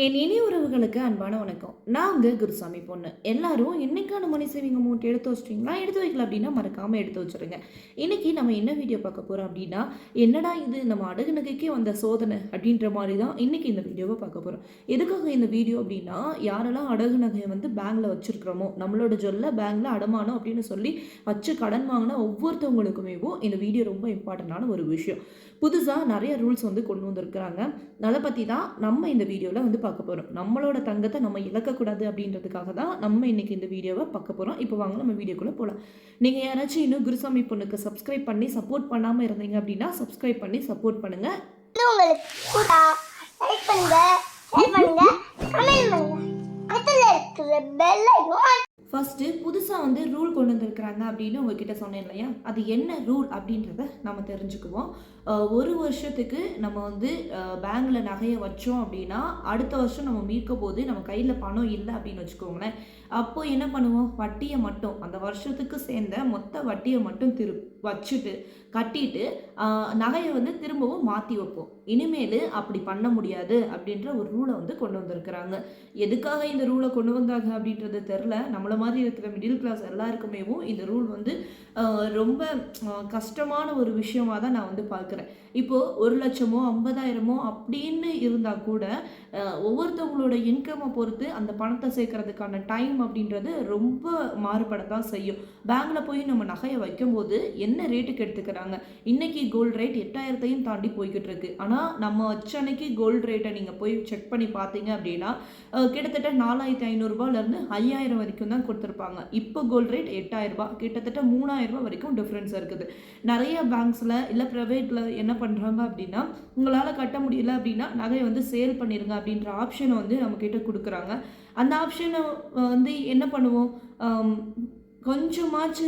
என் இனி உறவுகளுக்கு அன்பான வணக்கம். நான் உங்க குருசாமி பொண்ணு. எல்லாரும் என்னைக்கான மணி சேவிங் அமௌண்ட் எடுத்து வச்சிட்டிங்களா? எடுத்து வைக்கல அப்படின்னா மறக்காமல் எடுத்து வச்சிருங்க. இன்னைக்கு நம்ம என்ன வீடியோ பார்க்க போகிறோம் அப்படின்னா என்னடா இது நம்ம அடகு நகைக்கே வந்த சோதனை அப்படின்ற மாதிரி தான் இன்னைக்கு இந்த வீடியோவை பார்க்க போகிறோம் எதுக்காக இந்த வீடியோ அப்படின்னா யாரெல்லாம் அடகு நகையை வந்து பேங்கில் வச்சுருக்கிறோமோ நம்மளோட ஜொல்ல பேங்கில் அடமானம் அப்படின்னு சொல்லி வச்சு கடன் வாங்கின ஒவ்வொருத்தவங்களுக்குமே இந்த வீடியோ ரொம்ப இம்பார்ட்டண்டான ஒரு விஷயம். புதுசாக நிறைய ரூல்ஸ் வந்து கொண்டு வந்திருக்கிறாங்க. அதை பற்றி தான் நம்ம இந்த வீடியோவில் வந்து பார்க்க போகிறோம் நம்மளோட தங்கத்தை நம்ம இழக்கக்கூடாது அப்படின்றதுக்காக தான் நம்ம இன்னைக்கு இந்த வீடியோவை பார்க்க போகிறோம் இப்போ வாங்க நம்ம வீடியோக்குள்ளே போகலாம் நீங்கள் யாராச்சும் இன்னும் குருசாமி பொண்ணுக்கு சப்ஸ்கிரைப் பண்ணி சப்போர்ட் பண்ணாமல் இருந்தீங்க அப்படின்னா சப்ஸ்கிரைப் பண்ணி சப்போர்ட் பண்ணுங்கள் ஃபஸ்ட்டு புதுசாக வந்து ரூல் கொண்டு வந்திருக்கிறாங்க அப்படின்னு உங்ககிட்ட சொன்னேன் இல்லையா? அது என்ன ரூல் அப்படின்றத நம்ம தெரிஞ்சுக்குவோம். ஒரு வருஷத்துக்கு நம்ம வந்து பேங்கில் நகையை வச்சோம் அப்படின்னா அடுத்த வருஷம் நம்ம மீட்க போது நம்ம கையில் பணம் இல்லை அப்படின்னு வச்சுக்கோங்களேன். அப்போ என்ன பண்ணுவோம்? வட்டியை மட்டும் அந்த வருஷத்துக்கு சேர்ந்த மொத்த வட்டியை மட்டும் திரு வச்சுட்டு கட்டிட்டு நகையை வந்து திரும்பவும் மாற்றி வைப்போம். இனிமேல் அப்படி பண்ண முடியாது அப்படின்ற ஒரு ரூலை வந்து கொண்டு வந்திருக்கிறாங்க. எதுக்காக இந்த ரூலை கொண்டு வந்தாங்க அப்படின்றது தெரில நம்மள மாதிரி இருக்கிற மிடில் கிளாஸ் எல்லாருக்குமேவும் இந்த ரூல் வந்து ரொம்ப கஷ்டமான ஒரு விஷயமா தான் நான் வந்து பார்க்குறேன். இப்போது ஒரு லட்சமோ ஐம்பதாயிரமோ அப்படின்னு இருந்தால் கூட ஒவ்வொருத்தவங்களோட இன்கம்மை பொறுத்து அந்த பணத்தை சேர்க்கறதுக்கான டைம் அப்படின்றது ரொம்ப மாறுபட தான் செய்யும். பேங்கில் போய் நம்ம நகையை வைக்கும்போது என்ன ரேட்டுக்கு எடுத்துக்கிறாங்க? இன்னைக்கு கோல்டு ரேட் எட்டாயிரத்தையும் தாண்டி போய்கிட்டு இருக்கு. ஆனால் நம்ம அச்சனைக்கு கோல்டு ரேட்டை நீங்கள் போய் செக் பண்ணி பார்த்தீங்க அப்படின்னா கிட்டத்தட்ட நாலாயிரத்தி ஐநூறுரூபாலேருந்து ஐயாயிரம் வரைக்கும் தான் கொடுத்துருப்பாங்க. இப்போ கோல்டு ரேட் எட்டாயிரரூபா. கிட்டத்தட்ட மூணாயிரம் வரைக்கும் டிஃப்ரென்ஸ் இருக்குது. நிறைய பேங்க்ஸில் இல்லை ப்ரைவேட்டில் என்ன பண்ணுறாங்க அப்படின்னா உங்களால் கட்ட முடியல அப்படின்னா நகையை வந்து சேல் பண்ணிடுங்க அப்படின்ற ஆப்ஷனை வந்து நம்மக்கிட்ட கொடுக்குறாங்க. அந்த ஆப்ஷனை வந்து என்ன பண்ணுவோம்? கொஞ்சமாச்சு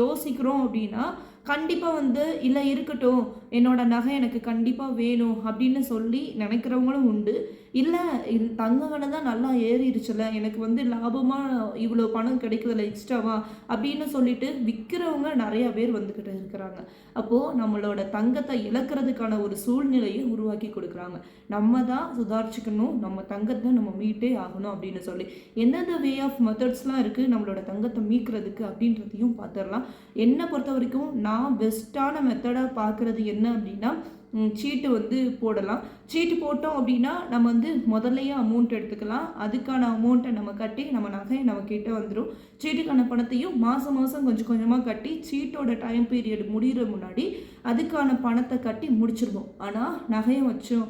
யோசிக்கிறோம் அப்படின்னா கண்டிப்பாக வந்து இல்லை இருக்கட்டும். என்னோட நகை எனக்கு கண்டிப்பாக வேணும் அப்படின்னு சொல்லி நினைக்கிறவங்களும் உண்டு. இல்லை தங்க விலை தான் நல்லா ஏறிடுச்சுல எனக்கு வந்து லாபமாக இவ்வளோ பணம் கிடைக்குதுல எக்ஸ்ட்ராவா அப்படின்னு சொல்லிட்டு விற்கிறவங்க நிறையா பேர் வந்துக்கிட்டு இருக்கிறாங்க. அப்போது நம்மளோட தங்கத்தை இழக்கிறதுக்கான ஒரு சூழ்நிலையை உருவாக்கி கொடுக்குறாங்க. நம்ம தான் சுதாரிச்சுக்கணும் நம்ம தங்கத்தை நம்ம மீட்டே ஆகணும் அப்படின்னு சொல்லி. எந்தெந்த வே ஆஃப் மெத்தட்ஸ்லாம் இருக்குது நம்மளோட தங்கத்தை மீட்கிறதுக்கு அப்படின்றதையும் பார்த்துடலாம். என்னை பொறுத்த வரைக்கும் நான் பெஸ்ட்டான மெத்தடாக பார்க்குறது என்ன என்ன அப்படின்னா சீட்டு வந்து போடலாம். சீட்டு போட்டோம் அப்படின்னா நம்ம வந்து முதல்லையே அமௌண்ட் எடுத்துக்கலாம். அதுக்கான அமௌண்ட்டை நம்ம கட்டி நம்ம நகையை நம்ம கிட்டே வந்துடும் சீட்டுக்கான பணத்தையும் மாதம் மாதம் கொஞ்சம் கொஞ்சமாக கட்டி சீட்டோட டைம் பீரியட் முடிகிற முன்னாடி அதுக்கான பணத்தை கட்டி முடிச்சிருவோம். ஆனால் நகையை வச்சோம்.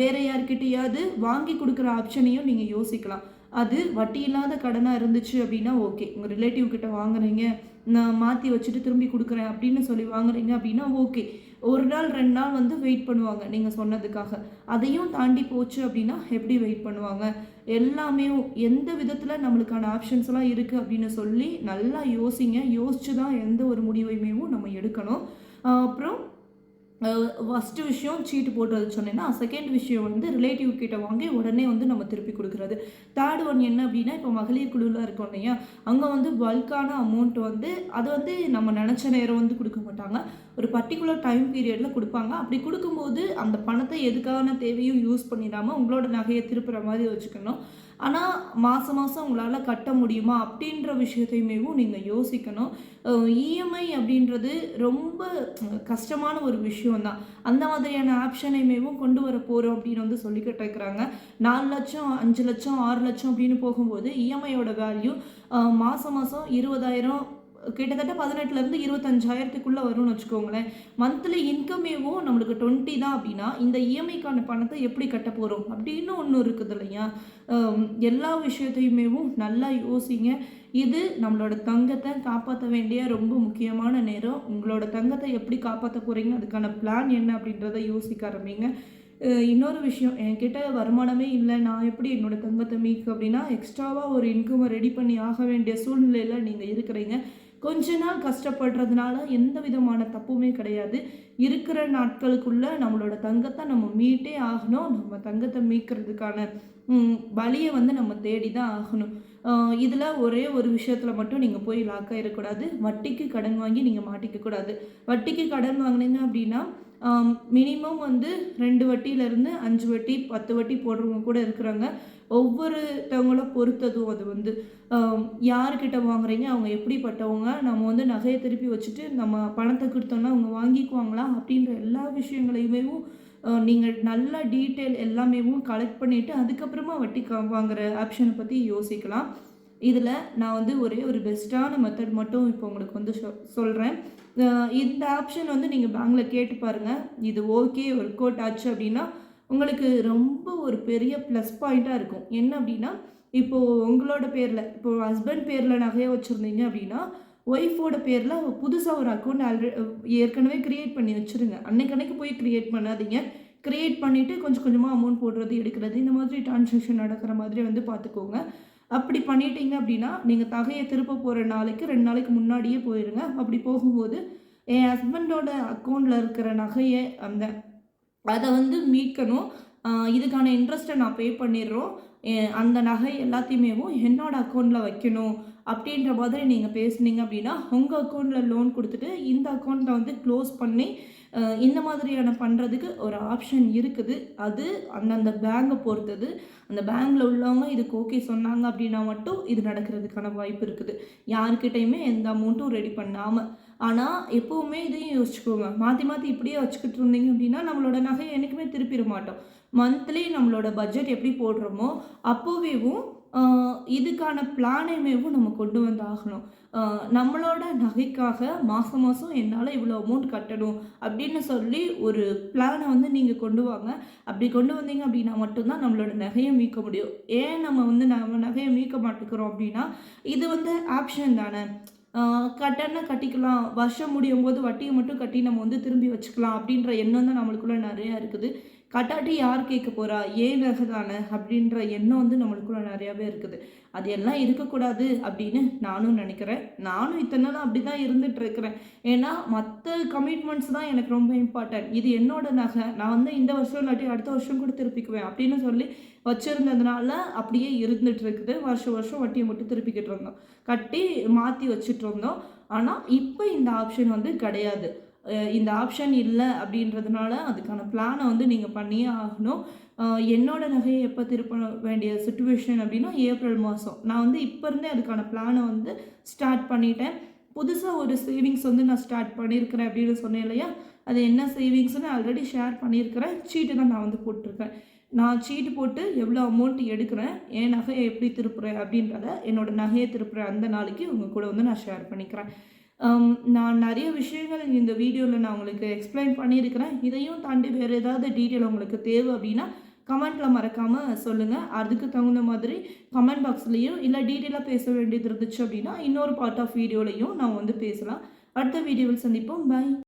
வேறு வேற யார்கிட்டயாவது வாங்கி கொடுக்குற ஆப்ஷனையும் நீங்கள் யோசிக்கலாம். அது வட்டி இல்லாத கடனாக இருந்துச்சு அப்படின்னா ஓகே உங்கள் ரிலேட்டிவ் கிட்ட வாங்குறீங்க. நான் மாற்றி வச்சுட்டு திரும்பி கொடுக்குறேன் அப்படின்னு சொல்லி வாங்குறீங்க அப்படின்னா ஓகே ஒரு நாள் ரெண்டு நாள் வந்து வெயிட் பண்ணுவாங்க நீங்கள் சொன்னதுக்காக. அதையும் தாண்டி போச்சு அப்படின்னா எப்படி வெயிட் பண்ணுவாங்க? எல்லாமே எந்த விதத்தில் நம்மளுக்கான ஆப்ஷன்ஸ் எல்லாம் இருக்குது அப்படின்னு சொல்லி நல்லா யோசிங்க. யோசிச்சு தான் எந்த ஒரு முடிவையுமேவும் நம்ம எடுக்கணும். அப்புறம் ஃபஸ்ட்டு விஷயம் சீட்டு போட்டு சொன்னேன்னா செகண்ட் விஷயம் வந்து ரிலேட்டிவ் கிட்ட வாங்கி உடனே வந்து நம்ம திருப்பி கொடுக்குறது. தேர்ட் ஒன் என்ன அப்படின்னா இப்போ மகளிர் குழுவில் இருக்கோம் இல்லையா? அங்கே வந்து பல்கான அமௌண்ட் வந்து அது வந்து நம்ம நினச்ச நேரம் வந்து கொடுக்க மாட்டாங்க. ஒரு பர்டிகுலர் டைம் பீரியடில் கொடுப்பாங்க. அப்படி கொடுக்கும்போது அந்த பணத்தை எதுக்கான தேவையும் யூஸ் பண்ணிடாமல் உங்களோட நகையை திருப்புற மாதிரி வச்சுக்கணும். ஆனால் மாதம் மாதம் உங்களால் கட்ட முடியுமா அப்படின்ற விஷயத்தையுமேவும் நீங்கள் யோசிக்கணும். இஎம்ஐ அப்படின்றது ரொம்ப கஷ்டமான ஒரு விஷயம்தான். அந்த மாதிரியான ஆப்ஷனையுமேவும் கொண்டு வர போகிறோம் அப்படின்னு வந்து சொல்லிக்கிட்டு இருக்கிறாங்க. நாலு லட்சம் அஞ்சு லட்சம் ஆறு லட்சம் அப்படின்னு போகும்போது இஎம்ஐயோட வேல்யூ மாதம் மாதம் இருபதாயிரம் கிட்டத்தட்ட பதினெட்டுலேருந்து இருபத்தஞ்சாயிரத்துக்குள்ளே வரும்னு வச்சுக்கோங்களேன். மந்த்லி இன்கமேவும் நம்மளுக்கு டுவெண்ட்டி தான் அப்படின்னா இந்த இஎம்ஐக்கான பணத்தை எப்படி கட்ட போகிறோம் அப்படின்னு ஒன்று இருக்குது இல்லையா? எல்லா விஷயத்தையுமேவும் நல்லா யோசிங்க. இது நம்மளோட தங்கத்தை காப்பாற்ற வேண்டிய ரொம்ப முக்கியமான நேரம். உங்களோட தங்கத்தை எப்படி காப்பாற்ற போகிறீங்க அதுக்கான பிளான் என்ன அப்படின்றத யோசிக்க ஆரம்பிங்க. இன்னொரு விஷயம் என்கிட்ட வருமானமே இல்லை. நான் எப்படி என்னோடய தங்கத்தை மீட்க அப்படின்னா எக்ஸ்ட்ராவாக ஒரு இன்கமை ரெடி பண்ணி ஆக வேண்டிய சூழ்நிலையில் நீங்கள் இருக்கிறீங்க. கொஞ்ச நாள் கஷ்டப்படுறதுனால எந்த விதமான தப்புமே கிடையாது. இருக்கிற நாட்களுக்குள்ள நம்மளோட தங்கத்தை நம்ம மீட்டே ஆகணும். நம்ம தங்கத்தை மீட்கிறதுக்கான வழியை வந்து நம்ம தேடி தான் ஆகணும் இதில் ஒரே ஒரு விஷயத்தில் மட்டும் நீங்கள் போய் லாக்காக இருக்கக்கூடாது வட்டிக்கு கடன் வாங்கி நீங்கள் மாட்டிக்கக்கூடாது. வட்டிக்கு கடன் வாங்கினீங்க அப்படின்னா மினிமம் வந்து ரெண்டு வட்டியிலேருந்து அஞ்சு வட்டி பத்து வட்டி போடுறவங்க கூட இருக்கிறாங்க. ஒவ்வொருத்தவங்கள பொறுத்ததும் அது வந்து யார்கிட்ட யாருக்கிட்ட வாங்குறீங்க அவங்க எப்படிப்பட்டவங்க நம்ம வந்து நகையை திருப்பி வச்சுட்டு நம்ம பணத்தை கொடுத்தோம்னா அவங்க வாங்கிக்குவாங்களா அப்படின்ற எல்லா விஷயங்களையுமே நீங்கள் நல்லா டீட்டெயில் எல்லாமேவும் கலெக்ட் பண்ணிவிட்டு அதுக்கப்புறமா வட்டி வாங்குற ஆப்ஷனை பற்றி யோசிக்கலாம். இதில் நான் வந்து ஒரே ஒரு பெஸ்ட்டான மெத்தட் மட்டும் இப்போ உங்களுக்கு வந்து சொ சொல்கிறேன் இந்த ஆப்ஷன் வந்து நீங்கள் பேங்கில் கேட்டு பாருங்கள் இது ஓகே ஒர்க் அவுட் ஆச்சு அப்படின்னா உங்களுக்கு ரொம்ப ஒரு பெரிய ப்ளஸ் பாயிண்ட்டாக இருக்கும். என்ன அப்படின்னா இப்போது உங்களோட பேரில் இப்போது ஹஸ்பண்ட் பேரில் நகையை வச்சுருந்தீங்க அப்படின்னா ஒய்ஃபோட பேரில் புதுசாக ஒரு அக்கௌண்ட் ஆல்ரெடி ஏற்கனவே க்ரியேட் பண்ணி வச்சுருங்க. அன்னைக்கு அன்னைக்கு போய் க்ரியேட் பண்ணாதீங்க. க்ரியேட் பண்ணிவிட்டு கொஞ்சம் கொஞ்சமாக அமௌண்ட் போடுறது எடுக்கிறது இந்த மாதிரி டிரான்சாக்ஷன் நடக்கிற மாதிரி வந்து பார்த்துக்கோங்க அப்படி பண்ணிட்டீங்க அப்படின்னா நீங்கள் தகையை திருப்ப போகிற நாளைக்கு ரெண்டு நாளைக்கு முன்னாடியே போயிடுங்க அப்படி போகும்போது என் ஹஸ்பண்டோட அக்கௌண்ட்டில் இருக்கிற நகையை அந்த அதை வந்து மீட்கணும். இதுக்கான இன்ட்ரெஸ்ட்டை நான் பே பண்ணிடுறோம். அந்த நகை எல்லாத்தையுமேவும் என்னோட அக்கௌண்ட்டில் வைக்கணும். அப்படின்ற மாதிரி நீங்கள் பேசுனீங்க அப்படின்னா உங்கள் அக்கௌண்ட்டில் லோன் கொடுத்துட்டு இந்த அக்கௌண்ட்டை வந்து க்ளோஸ் பண்ணி இந்த மாதிரியான பண்ணுறதுக்கு ஒரு ஆப்ஷன் இருக்குது. அது அந்தந்த பேங்கை பொறுத்தது. அந்த பேங்கில் உள்ளவங்க இதுக்கு ஓகே சொன்னாங்க அப்படின்னா மட்டும் இது நடக்கிறதுக்கான வாய்ப்பு இருக்குது. யாருக்கிட்டையுமே எந்த அமௌண்ட்டும் ரெடி பண்ணாமல் ஆனால் எப்போவுமே இதையும் யோசிச்சுக்கோங்க. மாற்றி மாற்றி இப்படியே வச்சுக்கிட்டு இருந்தீங்க அப்படின்னா நம்மளோட நகையை என்றைக்குமே திருப்பிட மாட்டோம். மந்த்லி நம்மளோட பட்ஜெட் எப்படி போடுறோமோ அப்போவேவும் இதுக்கான பிளானையுமேவும் நம்ம கொண்டு வந்து ஆகணும் நம்மளோட நகைக்காக மாதம் மாதம் என்னால் இவ்வளோ அமௌண்ட் கட்டணும் அப்படின்னு சொல்லி ஒரு பிளானை வந்து நீங்கள் கொண்டு வாங்க. அப்படி கொண்டு வந்தீங்க அப்படின்னா மட்டும்தான் நம்மளோட நகையை மீட்க முடியும். ஏன் நம்ம வந்து நம்ம நகையை மீட்க மாட்டேங்கிறோம் அப்படின்னா இது வந்து ஆப்ஷன் தானே. கட்டணா கட்டிக்கலாம். வருஷம் முடியும் போது வட்டியை மட்டும் கட்டி நம்ம வந்து திரும்பி வச்சுக்கலாம் அப்படின்ற எண்ணம் தான் நம்மளுக்குள்ள நிறையா இருக்குது. கட்டாட்டி யார் கேட்க போகிறா ஏன் ரகதான? அப்படின்ற எண்ணம் வந்து நம்மளுக்குள்ள நிறையாவே இருக்குது. அது எல்லாம் இருக்கக்கூடாது அப்படின்னு நானும் நினைக்கிறேன். நானும் இத்தனை நாள் அப்படி தான் இருந்துட்டு இருக்கிறேன். ஏன்னா மற்ற கமிட்மெண்ட்ஸ் தான் எனக்கு ரொம்ப இம்பார்ட்டன்ட் இது என்னோட நகை. நான் வந்து இந்த வருஷம் இல்லாட்டி அடுத்த வருஷம் கூட திருப்பிக்குவேன் அப்படின்னு சொல்லி வச்சுருந்ததுனால அப்படியே இருந்துட்டு இருக்குது. வருஷம் வருஷம் வட்டியை மட்டும் திருப்பிக்கிட்டு இருந்தோம். கட்டி மாற்றி வச்சுட்டு இருந்தோம். ஆனால் இப்போ இந்த ஆப்ஷன் வந்து கிடையாது. இந்த ஆப்ஷன் இல்லை அப்படின்றதுனால அதுக்கான பிளானை வந்து நீங்கள் பண்ணியே ஆகணும். என்னோடய நகையை எப்போ திருப்ப வேண்டிய சுச்சுவேஷன் அப்படின்னா ஏப்ரல் மாதம் நான் வந்து இப்போ இருந்தே அதுக்கான பிளானை வந்து ஸ்டார்ட் பண்ணிட்டேன். புதுசாக ஒரு சேவிங்ஸ் வந்து நான் ஸ்டார்ட் பண்ணியிருக்கிறேன் அப்படின்னு சொன்னேன் இல்லையா? அது என்ன சேவிங்ஸ்னு ஆல்ரெடி ஷேர் பண்ணியிருக்கிறேன் சீட்டு தான் நான் வந்து போட்டிருக்கேன். நான் சீட்டு போட்டு எவ்வளோ அமௌண்ட் எடுக்கிறேன் என் நகையை எப்படி திருப்புறேன் அப்படின்றத என்னோடய நகையை திருப்புறேன் அந்த நாளைக்கு உங்கள் கூட வந்து நான் ஷேர் பண்ணிக்கிறேன். Um, நான் நிறைய விஷயங்கள் இந்த வீடியோவில் நான் உங்களுக்கு எக்ஸ்பிளைன் பண்ணியிருக்கிறேன். இதையும் தாண்டி வேறு ஏதாவது டீட்டெயில் உங்களுக்கு தேவை அப்படின்னா கமெண்ட்டில் மறக்காமல் சொல்லுங்கள் அதுக்கு தகுந்த மாதிரி கமெண்ட் பாக்ஸ்லேயும் இல்லை டீட்டெயிலாக பேச வேண்டியது இருந்துச்சு அப்படின்னா இன்னொரு பார்ட் ஆஃப் வீடியோலையும் நான் வந்து பேசலாம். அடுத்த வீடியோவில் சந்திப்போம். பை